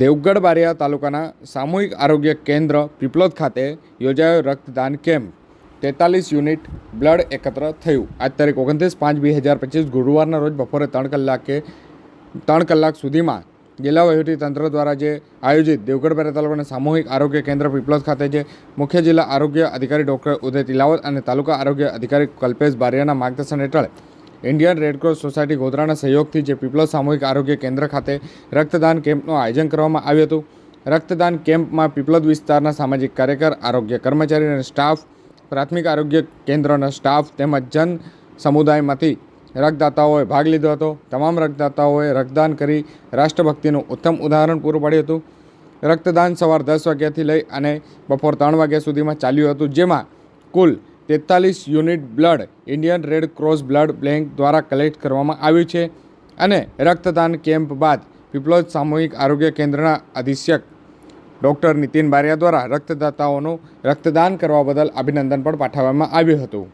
દેવગઢ બારિયા તાલુકાના સામૂહિક આરોગ્ય કેન્દ્ર પીપલોદ ખાતે યોજાયો રક્તદાન કેમ્પ. તેતાલીસ યુનિટ બ્લડ એકત્ર થયું. આજ તારીખ ઓગણત્રીસ પાંચ બે હજાર પચીસ ગુરુવારના રોજ બપોરે ત્રણ કલાકે ત્રણ કલાક સુધીમાં જિલ્લા તંત્ર દ્વારા જે આયોજિત દેવગઢ બારિયા તાલુકાના સામૂહિક આરોગ્ય કેન્દ્ર પીપલોદ ખાતે જે મુખ્ય જિલ્લા આરોગ્ય અધિકારી ડૉક્ટર ઉદય તિલાવત અને તાલુકા આરોગ્ય અધિકારી કલ્પેશ બારિયાના માર્ગદર્શન હેઠળ ઇન્ડિયન રેડક્રોસ સોસાયટી ગોધરાના સહયોગથી જે પીપલો સામૂહિક આરોગ્ય કેન્દ્ર ખાતે રક્તદાન કેમ્પનું આયોજન કરવામાં આવ્યું હતું. રક્તદાન કેમ્પમાં પીપલદ વિસ્તારના સામાજિક કાર્યકર, આરોગ્ય કર્મચારી અને સ્ટાફ, પ્રાથમિક આરોગ્ય કેન્દ્રના સ્ટાફ તેમજ જન સમુદાયમાંથી રક્તદાતાઓએ ભાગ લીધો હતો. તમામ રક્તદાતાઓએ રક્તદાન કરી રાષ્ટ્રભક્તિનું ઉત્તમ ઉદાહરણ પૂરું પાડ્યું હતું. રક્તદાન સવાર દસ વાગ્યાથી લઈ અને બપોર ત્રણ વાગ્યા સુધીમાં ચાલ્યું હતું, જેમાં કુલ તેતાલીસ unit blood Indian red cross blood bank દ્વારા કલેક્ટ કરવામાં આવ્યું છે અને રક્તદાન કેમ્પ બાદ પીપલોજ સામૂહિક આરોગ્ય કેન્દ્રના અધિક્ષક ડૉક્ટર નીતિન બારિયા દ્વારા રક્તદાતાઓનું રક્તદાન કરવા બદલ અભિનંદન પણ પાઠવવામાં આવ્યું હતું.